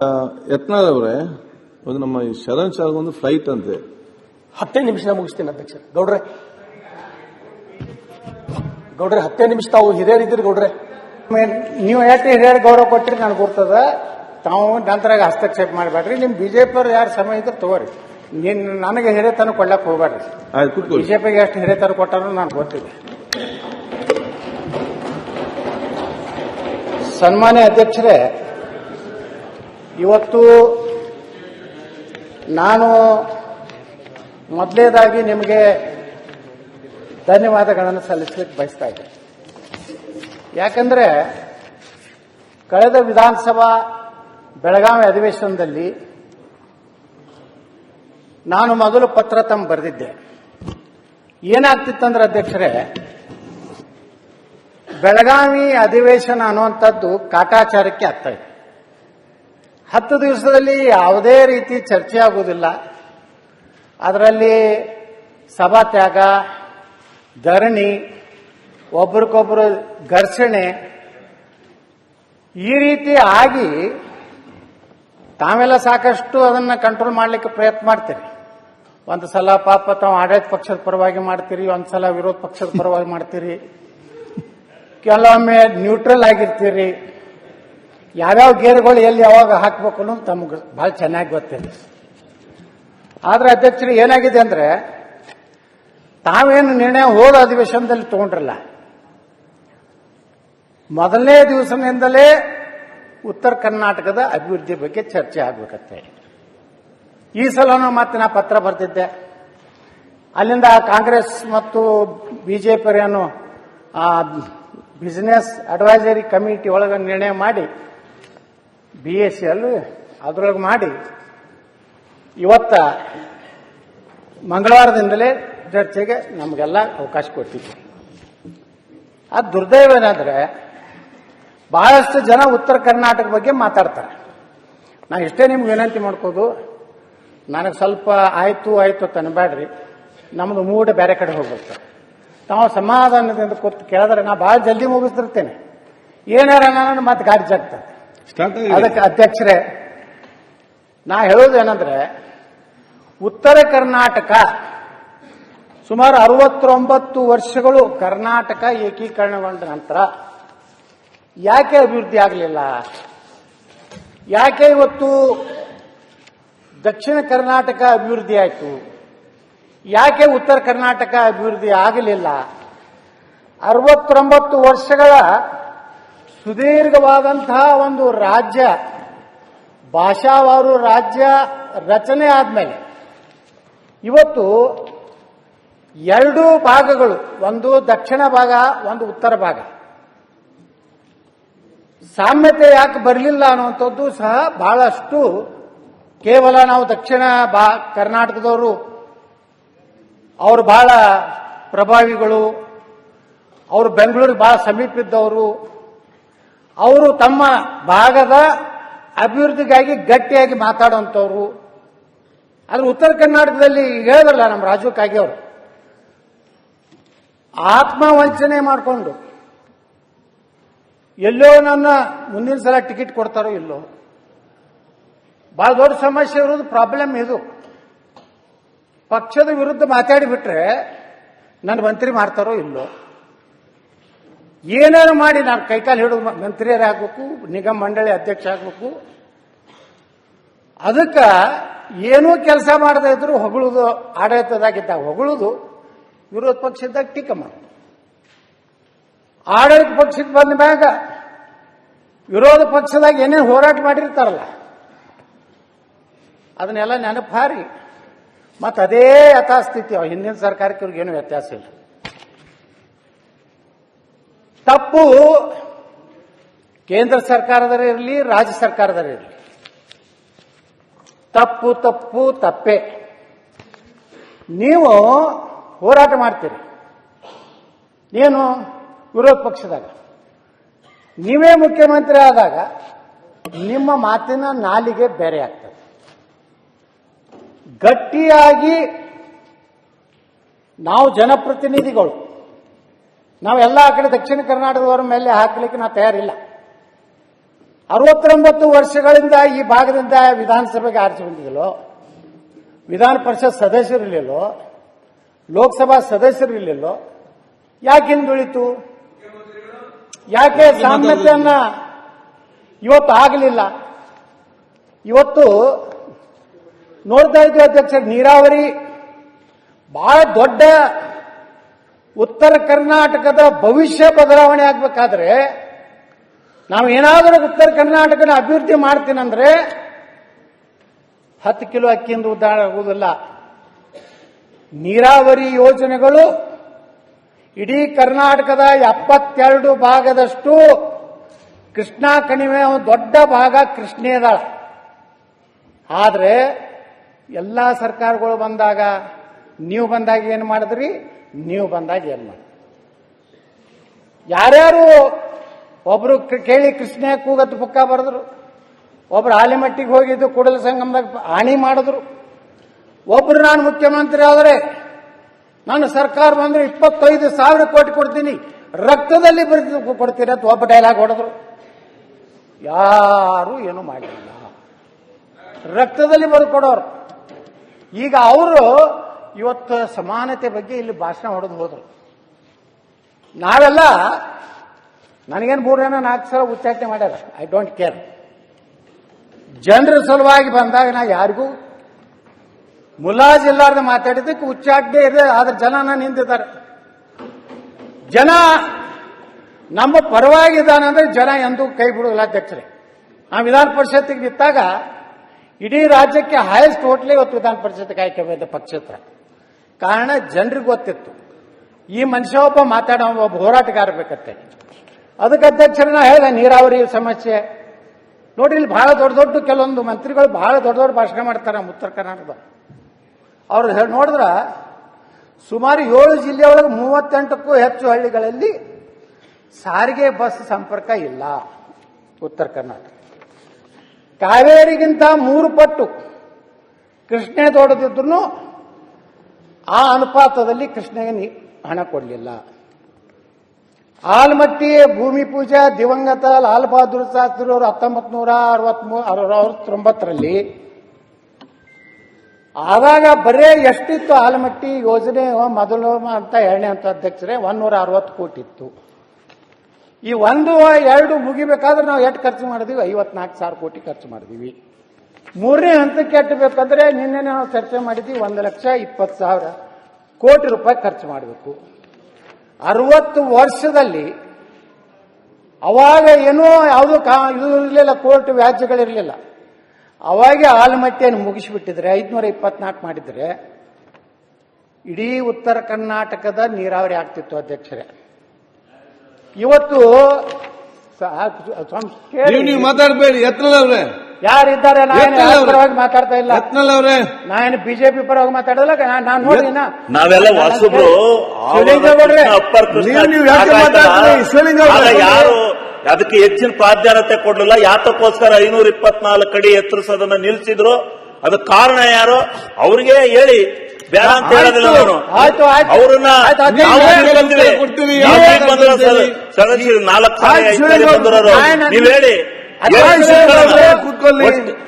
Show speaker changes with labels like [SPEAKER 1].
[SPEAKER 1] ಯತ್ನಾಳ್ ಅವರೇ ಒಂದು ನಮ್ಮ ಈ ಶರಣ್ ಒಂದು ಫ್ಲೈಟ್ ಅಂತೆ.
[SPEAKER 2] ಹತ್ತೇ ನಿಮಿಷ ಮುಗಿಸ್ತೀನಿ ಅಧ್ಯಕ್ಷ. ಗೌಡ್ರೆ ಗೌಡ್ರೆ ಹತ್ತೇ ನಿಮಿಷ ತಾವು ಹಿರಿಯರಿದ್ದೀರಿ ಗೌಡ್ರೆ.
[SPEAKER 3] ನೀವು ಯಾಕೆ ಹಿರಿಯರ್ ಗೌರವ ಕೊಟ್ಟಿರಿ ನನಗೆ ಗೊತ್ತದ ತಾವು ನಂತರ ಹಸ್ತಕ್ಷೇಪ ಮಾಡಬೇಡ್ರಿ. ನಿಮ್ ಬಿಜೆಪಿ ಅವ್ರು ಯಾರು ಸಮಯ ಇದ್ರೆ ತಗೋರಿ. ನೀನ್ ನನಗೆ ಹಿರಿಯತನ ಕೊಡ್ಲಕ್ಕೆ ಹೋಗ್ಬೇಡ್ರಿ. ಬಿಜೆಪಿಗೆ ಎಷ್ಟು ಹಿರಿಯತನ ಕೊಟ್ಟಾರೋ ನಾನು ಗೊತ್ತಿದೆ ಸನ್ಮಾನ್ಯ ಅಧ್ಯಕ್ಷರೇ ಇವತ್ತು ನಾನು ಮೊದಲೇದಾಗಿ ನಿಮಗೆ ಧನ್ಯವಾದಗಳನ್ನು ಸಲ್ಲಿಸಲಿಕ್ಕೆ ಬಯಸ್ತಾ ಇದ್ದೆ ಯಾಕಂದ್ರೆ ಕಳೆದ ವಿಧಾನಸಭಾ ಬೆಳಗಾವಿ ಅಧಿವೇಶನದಲ್ಲಿ ನಾನು ಮೊದಲು ಪತ್ರ ತಮ್ಮ ಬರೆದಿದ್ದೆ. ಏನಾಗ್ತಿತ್ತಂದ್ರೆ ಅಧ್ಯಕ್ಷರೇ, ಬೆಳಗಾವಿ ಅಧಿವೇಶನ ಅನ್ನುವಂಥದ್ದು ಕಾಟಾಚಾರಕ್ಕೆ ಆಗ್ತಾ ಇದೆ ಹತ್ತು ದಿವಸದಲ್ಲಿ ಯಾವುದೇ ರೀತಿ ಚರ್ಚೆ ಆಗುವುದಿಲ್ಲ. ಅದರಲ್ಲಿ ಸಭಾತ್ಯಾಗ ಧರಣಿ, ಒಬ್ರಿಗೊಬ್ರು ಘರ್ಷಣೆ ಈ ರೀತಿ ಆಗಿ ತಾವೆಲ್ಲ ಸಾಕಷ್ಟು ಅದನ್ನು ಕಂಟ್ರೋಲ್ ಮಾಡಲಿಕ್ಕೆ ಪ್ರಯತ್ನ ಮಾಡ್ತೀರಿ. ಒಂದು ಸಲ ಪಾಪ ತಾವು ಆಡಳಿತ ಪಕ್ಷದ ಪರವಾಗಿ ಮಾಡ್ತೀರಿ, ಒಂದು ಸಲ ವಿರೋಧ ಪಕ್ಷದ ಪರವಾಗಿ ಮಾಡ್ತೀರಿ. ಕೆಲವೊಮ್ಮೆ ನ್ಯೂಟ್ರಲ್ ಆಗಿರ್ತೀರಿ. ಯಾವ್ಯಾವ ಗೇರ್ಗಳು ಎಲ್ಲಿ ಯಾವಾಗ ಹಾಕ್ಬೇಕು ಅನ್ನೋದು ತಮ್ಗೆ ಬಹಳ ಚೆನ್ನಾಗಿ ಗೊತ್ತಿದೆ. ಆದ್ರೆ ಅಧ್ಯಕ್ಷರು, ಏನಾಗಿದೆ ಅಂದ್ರೆ, ತಾವೇನು ನಿರ್ಣಯ ಹೋದ ಅಧಿವೇಶನದಲ್ಲಿ ತಗೊಂಡ್ರಲ್ಲ. ಮೊದಲನೇ ದಿವಸದಿಂದಲೇ ಉತ್ತರ ಕರ್ನಾಟಕದ ಅಭಿವೃದ್ಧಿ ಬಗ್ಗೆ ಚರ್ಚೆ ಆಗ್ಬೇಕತ್ತೆ ಈ ಸಲನೂ ಮತ್ತೆ ನಾ ಪತ್ರ ಬರ್ತಿದ್ದೆ ಅಲ್ಲಿಂದ ಕಾಂಗ್ರೆಸ್ ಮತ್ತು ಬಿಜೆಪಿಯರೇನು ಬಿಸಿನೆಸ್ ಅಡ್ವೈಸರಿ ಕಮಿಟಿ ಒಳಗೆ ನಿರ್ಣಯ ಮಾಡಿ ಬಿ ಎಸ್ ಸಿ ಅಲ್ಲೂ ಅದರೊಳಗೆ ಮಾಡಿ ಇವತ್ತ ಮಂಗಳವಾರದಿಂದಲೇ ಚರ್ಚೆಗೆ ನಮಗೆಲ್ಲ ಅವಕಾಶ ಕೊಟ್ಟಿದ್ವಿ ಆ ದುರ್ದೈವ ಏನಂದ್ರೆ ಬಹಳಷ್ಟು ಜನ ಉತ್ತರ ಕರ್ನಾಟಕ ಬಗ್ಗೆ ಮಾತಾಡ್ತಾರೆ. ನಾ ಇಷ್ಟೇ ನಿಮ್ಗೆ ವಿನಂತಿ ಮಾಡ್ಕೋದು, ನನಗೆ ಸ್ವಲ್ಪ ಆಯ್ತು ಆಯ್ತು ತನಬೇಡ್ರಿ ನಮ್ದು ಮೂಡ್ ಬೇರೆ ಕಡೆ ಹೋಗ್ಬೇಕು ನಾವು ಸಮಾಧಾನದಿಂದ ಕೂತು ಕೇಳಿದ್ರೆ ನಾ ಭಾಳ ಜಲ್ದಿ ಮುಗಿಸ್ತಿರ್ತೇನೆ. ಏನಾರ ನಾನು ಮತ್ತೆ ಗಾಡಿ ಜಾಗ್ತದೆ. ಅದಕ್ಕೆ ಅಧ್ಯಕ್ಷರೇ, ನಾ ಹೇಳೋದು ಏನಂದ್ರೆ, ಉತ್ತರ ಕರ್ನಾಟಕ ಸುಮಾರು ಅರವತ್ತೊಂಬತ್ತು ವರ್ಷಗಳು ಕರ್ನಾಟಕ ಏಕೀಕರಣಗೊಂಡ ನಂತರ ಯಾಕೆ ಅಭಿವೃದ್ಧಿ ಆಗಲಿಲ್ಲ? ಯಾಕೆ ಇವತ್ತು ದಕ್ಷಿಣ ಕರ್ನಾಟಕ ಅಭಿವೃದ್ಧಿ ಆಯಿತು? ಯಾಕೆ ಉತ್ತರ ಕರ್ನಾಟಕ ಅಭಿವೃದ್ಧಿ ಆಗಲಿಲ್ಲ? ಅರವತ್ತೊಂಬತ್ತು ವರ್ಷಗಳ ಸುದೀರ್ಘವಾದಂತಹ ಒಂದು ರಾಜ್ಯ, ಭಾಷಾವಾರು ರಾಜ್ಯ ರಚನೆ ಆದ್ಮೇಲೆ ಇವತ್ತು ಎರಡೂ ಭಾಗಗಳು, ಒಂದು ದಕ್ಷಿಣ ಭಾಗ, ಒಂದು ಉತ್ತರ ಭಾಗ. ಸಾಮ್ಯತೆ ಯಾಕೆ ಬರಲಿಲ್ಲ ಅನ್ನುವಂಥದ್ದು ಸಹ ಬಹಳಷ್ಟು ಕೇವಲ ನಾವು ದಕ್ಷಿಣ ಭಾ, ಕರ್ನಾಟಕದವರು, ಅವರು ಬಹಳ ಪ್ರಭಾವಿಗಳು, ಅವರು ಬೆಂಗಳೂರಿಗೆ ಬಹಳ ಸಮೀಪ ಇದ್ದವರು ಅವರು ತಮ್ಮ ಭಾಗದ ಅಭಿವೃದ್ಧಿಗಾಗಿ ಗಟ್ಟಿಯಾಗಿ ಮಾತಾಡುವಂಥವ್ರು. ಆದ್ರೆ ಉತ್ತರ ಕರ್ನಾಟಕದಲ್ಲಿ ಹೇಳಿದ್ರಲ್ಲ ನಮ್ಮ ರಾಜು ಕಾಗೆ ಅವರು. ಆತ್ಮವಂಚನೆ ಮಾಡಿಕೊಂಡು ಎಲ್ಲೋ ನನ್ನ ಮುಂದಿನ ಸಲ ಟಿಕೆಟ್ ಕೊಡ್ತಾರೋ ಇಲ್ಲೋ. ಬಹಳ ದೊಡ್ಡ ಸಮಸ್ಯೆ ಇರೋದು ಪ್ರಾಬ್ಲಮ್ ಇದು. ಪಕ್ಷದ ವಿರುದ್ಧ ಮಾತಾಡಿಬಿಟ್ರೆ ನನ್ನ ಮಂತ್ರಿ ಮಾಡ್ತಾರೋ ಇಲ್ಲೋ. ಏನೇನು ಮಾಡಿ ನಾನು ಕೈಕಾಲು ಹಿಡಿದು ಮಂತ್ರಿಯರೇ ಆಗ್ಬೇಕು, ನಿಗಮ ಮಂಡಳಿ ಅಧ್ಯಕ್ಷ ಆಗ್ಬೇಕು. ಅದಕ್ಕೆ ಏನೂ ಕೆಲಸ ಮಾಡದೇ ಇದ್ರು ಹೊಗಳುದು ಆಡಳಿತದಾಗಿದ್ದಾಗ ಹೊಗಳುದು ವಿರೋಧ ಪಕ್ಷದಾಗ ಟೀಕೆ ಮಾಡ ಆಡಳಿತ ಪಕ್ಷಕ್ಕೆ ಬಂದ ಮ್ಯಾಗ ವಿರೋಧ ಪಕ್ಷದಾಗ ಏನೇನು ಹೋರಾಟ ಮಾಡಿರ್ತಾರಲ್ಲ, ಅದನ್ನೆಲ್ಲ ನೆನಪು ಹಾರಿ ಮತ್ತೆ ಅದೇ ಯಥಾಸ್ಥಿತಿ ಹಿಂದಿನ ಸರ್ಕಾರಕ್ಕೆ ಇವ್ರಿಗೇನು ವ್ಯತ್ಯಾಸ ಇಲ್ಲ. ತಪ್ಪು ಕೇಂದ್ರ ಸರ್ಕಾರದರೇ ಇರಲಿ, ರಾಜ್ಯ ಸರ್ಕಾರದರೇ ಇರಲಿ. ತಪ್ಪು ತಪ್ಪು, ತಪ್ಪೆ. ನೀವು ಹೋರಾಟ ಮಾಡ್ತೀರಿ. ಏನು ವಿರೋಧ ಪಕ್ಷದಾಗ. ನೀವೇ ಮುಖ್ಯಮಂತ್ರಿ ಆದಾಗ ನಿಮ್ಮ ಮಾತಿನ ನಾಲಿಗೆ ಬೇರೆ ಆಗ್ತದೆ. ಗಟ್ಟಿಯಾಗಿ ನಾವು ಜನಪ್ರತಿನಿಧಿಗಳು ನಾವೆಲ್ಲ ಆ ಕಡೆ ದಕ್ಷಿಣ ಕರ್ನಾಟಕದವರ ಮೇಲೆ ಹಾಕಲಿಕ್ಕೆ ನಾವು ತಯಾರಿಲ್ಲ. ಅರವತ್ತೊಂಬತ್ತು ವರ್ಷಗಳಿಂದ ಈ ಭಾಗದಿಂದ ವಿಧಾನಸಭೆಗೆ ಆರಿಸಿ ಬಂದಿದ್ದಲ್ಲೋ? ವಿಧಾನ ಪರಿಷತ್ ಸದಸ್ಯರಿರಲಿಲ್ಲೋ ಲೋಕಸಭಾ ಸದಸ್ಯರಿರಲಿಲ್ಲೋ ಯಾಕೆ ಹಿಂದುಳಿತು? ಯಾಕೆ ಸಾಮ್ಯತೆಯನ್ನ ಇವತ್ತು ಆಗಲಿಲ್ಲ? ಇವತ್ತು ನೋಡ್ತಾ ಇದ್ದೀವಿ ಅಧ್ಯಕ್ಷ ನೀರಾವರಿ ಬಹಳ ದೊಡ್ಡ ಉತ್ತರ ಕರ್ನಾಟಕದ ಭವಿಷ್ಯ ಬದಲಾವಣೆ ಆಗ್ಬೇಕಾದ್ರೆ ನಾವು ಏನಾದರೂ ಉತ್ತರ ಕರ್ನಾಟಕನ ಅಭಿವೃದ್ಧಿ ಮಾಡ್ತೀನಂದ್ರೆ ಹತ್ತು ಕಿಲೋ ಅಕ್ಕಿಯಿಂದ ಉದ್ದಾರ ಆಗುವುದಿಲ್ಲ ನೀರಾವರಿ ಯೋಜನೆಗಳು ಇಡೀ ಕರ್ನಾಟಕದ ಎಪ್ಪತ್ತೆರಡು ಭಾಗದಷ್ಟು ಕೃಷ್ಣಾ ಕಣಿವೆ ದೊಡ್ಡ ಭಾಗ ಕೃಷ್ಣೇದಾಳ ಆದರೆ ಎಲ್ಲ ಸರ್ಕಾರಗಳು ಬಂದಾಗ, ನೀವು ಬಂದಾಗ ಏನು ಮಾಡಿದ್ರಿ? ನೀವು ಬಂದಾಗ ಏನು ಮಾಡಿ ಯಾರ್ಯಾರು ಒಬ್ರು ಕೇಳಿ ಕೃಷ್ಣ ಕೂಗತ್ತು ಪುಕ್ಕ ಬರೆದ್ರು, ಒಬ್ರು ಆಲಿಮಟ್ಟಿಗೆ ಹೋಗಿದ್ದು ಕೂಡಲ ಸಂಗಮದಾಗ ಹಾನಿ ಮಾಡಿದ್ರು. ಒಬ್ರು ನಾನು ಮುಖ್ಯಮಂತ್ರಿ ಆದರೆ ನಾನು ಸರ್ಕಾರ ಬಂದ್ರೆ ಇಪ್ಪತ್ತೈದು ಸಾವಿರ ಕೋಟಿ ಕೊಡ್ತೀನಿ, ರಕ್ತದಲ್ಲಿ ಬರೆದು ಒಬ್ಬ ಡೈಲಾಗ್ ಹೊಡೆದ್ರು. ಯಾರು ಏನು ಮಾಡಿಲ್ಲ. ರಕ್ತದಲ್ಲಿ ಬರೆದು ಕೊಡೋರು. ಈಗ ಅವರು ಇವತ್ತು ಸಮಾನತೆ ಬಗ್ಗೆ ಇಲ್ಲಿ ಭಾಷಣ ಹೊಡೆದು ಹೋದರು. ನಾವೆಲ್ಲ ನನಗೇನು ಮೂರನ ನಾಲ್ಕು ಸಲ ಉಚ್ಚಾಟನೆ ಮಾಡ್ಯಾರ? ಐ ಡೋಂಟ್ ಕೇರ್ ಜನರ ಸಲುವಾಗಿ ಬಂದಾಗ ನಾ ಯಾರಿಗೂ ಮುಲಾಜಿಲ್ಲಾರ್ದೆ ಮಾತಾಡಿದ್ದಕ್ಕೆ ಉಚ್ಚಾಟನೆ ಇದೆ, ಆದ್ರೆ ಜನ ನಿಂತಿದ್ದಾರೆ ಜನ ನಮ್ಮ ಪರವಾಗಿದ್ದಾನಂದ್ರೆ ಜನ ಎಂದೂ ಕೈ ಬಿಡುವುದಿಲ್ಲ ಅಧ್ಯಕ್ಷರೇ. ಆ ವಿಧಾನ ಪರಿಷತ್ತಿಗೆ ನಿಂತಾಗ ಇಡೀ ರಾಜ್ಯಕ್ಕೆ ಹೈಯೆಸ್ಟ್ ಹೋಟ್ಲೇ ಇವತ್ತು ವಿಧಾನ ಪರಿಷತ್ಗೆ ಆಯ್ಕೆ ಬಂದ ಪಕ್ಷೇತರ. ಕಾರಣ ಜನರಿಗೆ ಗೊತ್ತಿತ್ತು. ಈ ಮನುಷ್ಯ ಒಬ್ಬ ಮಾತಾಡೋ ಒಬ್ಬ ಹೋರಾಟಗಾರ ಬೇಕತ್ತೆ ಅದಕ್ಕೆ ಅಧ್ಯಕ್ಷರನ್ನ ಹೇಳಿದೆ, ನೀರಾವರಿ ಸಮಸ್ಯೆ. ನೋಡಿ, ಇಲ್ಲಿ ಬಹಳ ದೊಡ್ಡ ದೊಡ್ಡ ಕೆಲವೊಂದು ಮಂತ್ರಿಗಳು ಬಹಳ ದೊಡ್ಡ ದೊಡ್ಡ ಭಾಷಣ ಮಾಡ್ತಾರೆ ಉತ್ತರ ಕರ್ನಾಟಕದ. ಅವ್ರು ನೋಡಿದ್ರ, ಸುಮಾರು ಏಳು ಜಿಲ್ಲೆಯೊಳಗೆ ಮೂವತ್ತೆಂಟಕ್ಕೂ ಹೆಚ್ಚು ಹಳ್ಳಿಗಳಲ್ಲಿ ಸಾರಿಗೆ ಬಸ್ ಸಂಪರ್ಕ ಇಲ್ಲ ಉತ್ತರ ಕರ್ನಾಟಕ. ಕಾವೇರಿಗಿಂತ ಮೂರು ಪಟ್ಟು ಕೃಷ್ಣೆ ದೊಡ್ಡದಿದ್ರು ಆ ಅನುಪಾತದಲ್ಲಿ ಕೃಷ್ಣಗೆ ಹಣ ಕೊಡಲಿಲ್ಲ. ಆಲ್ಮಟ್ಟಿ ಭೂಮಿ ಪೂಜಾ, ದಿವಂಗತ, ಲಾಲ್ ಬಹದ್ದೂರ್ ಶಾಸ್ತ್ರಿ ಅವರು ಹತ್ತೊಂಬತ್ ನೂರ ಅರವತ್ತೊಂಬತ್ತರಲ್ಲಿ ಆವಾಗ ಬರೇ ಎಷ್ಟಿತ್ತು ಆಲ್ಮಟ್ಟಿ ಯೋಜನೆ? ಮೊದಲು ಅಂತ ಎರಡನೇ ಅಂತ ಅಧ್ಯಕ್ಷರೇ, ಒಂದೂರ ಅರವತ್ತು ಕೋಟಿ ಇತ್ತು. ಈ ಒಂದು, ಎರಡು ಮುಗಿಬೇಕಾದ್ರೆ ನಾವು ಎಷ್ಟು ಖರ್ಚು ಮಾಡಿದೀವಿ? ಐವತ್ನಾಲ್ಕು ಸಾವಿರ ಕೋಟಿ ಖರ್ಚು ಮಾಡಿದೀವಿ. ಮೂರನೇ ಹಂತಕ್ಕೆ ಕಟ್ಟಬೇಕಂದ್ರೆ ನಿನ್ನೆ ನಾವು ಚರ್ಚೆ ಮಾಡಿದ್ವಿ ಒಂದು ಲಕ್ಷ ಇಪ್ಪತ್ತು ಸಾವಿರ ಕೋಟಿ ರೂಪಾಯಿ ಖರ್ಚು ಮಾಡಬೇಕು. ಅರವತ್ತು ವರ್ಷದಲ್ಲಿ ಅವಾಗ ಏನೋ ಯಾವುದೋ ಕಾ ಇದು ಇರಲಿಲ್ಲ, ಕೋರ್ಟ್ ವ್ಯಾಜ್ಯಗಳಿರಲಿಲ್ಲ. ಅವಾಗೆ ಆಲಮಟ್ಟಿಯನ್ನು ಮುಗಿಸಿಬಿಟ್ಟಿದ್ರೆ, ಐದುನೂರ ಇಪ್ಪತ್ನಾಲ್ಕು ಮಾಡಿದ್ರೆ ಇಡೀ ಉತ್ತರ ಕರ್ನಾಟಕದ ನೀರಾವರಿ ಆಗ್ತಿತ್ತು ಅಧ್ಯಕ್ಷರೇ. ಇವತ್ತು
[SPEAKER 1] ಮಾತಾಡಬೇಡಿ ಎತ್ತರದವ್ರೆ
[SPEAKER 3] ಯಾರಿದ್ದಾರೆ?
[SPEAKER 1] ಅವ್ರೆ.
[SPEAKER 3] ಪರವಾಗಿ ಮಾತಾಡ್ತಾ ಇಲ್ಲ.
[SPEAKER 1] ಯತ್ನಲ್ ಅವರೇ.
[SPEAKER 3] ನಾನು ಬಿಜೆಪಿ ಪರವಾಗಿ ಮಾತಾಡಲ್ಲ ನಾನು ನೋಡಿ
[SPEAKER 4] ನಾವೆಲ್ಲ ವಾಸುಬ್ರು. ಯಾರು ಅದಕ್ಕೆ ಹೆಚ್ಚಿನ ಪ್ರಾಧಾನ್ಯತೆ ಕೊಡಲಿಲ್ಲ. ಯಾತಕ್ಕೋಸ್ಕರ ಐನೂರ ಇಪ್ಪತ್ನಾಲ್ಕು ಅಡಿ ಎತ್ತರಿಸೋದನ್ನ ನಿಲ್ಸಿದ್ರು. ಅದಕ್ಕೆ ಕಾರಣ ಯಾರು? ಅವ್ರಿಗೆ ಹೇಳಿ. ಬೇಡ ಅಂತ ಹೇಳೋದಿಲ್ಲ ನಾನು.
[SPEAKER 3] ಆಯ್ತು.
[SPEAKER 4] ಅವ್ರನ್ನ ಬಂದಿವಿ. ನಾಲ್ಕು ನೀವ್ ಹೇಳಿ.
[SPEAKER 3] ಆಯ್ತು,
[SPEAKER 4] ಎಷ್ಟು
[SPEAKER 3] ಶಿವಲಿಂಗೇಗೌಡ್ರೆ,
[SPEAKER 4] ಜನ?
[SPEAKER 1] ಕೂತ್ಕೊಳ್ಳಿ.
[SPEAKER 4] ಒಟ್ಟು-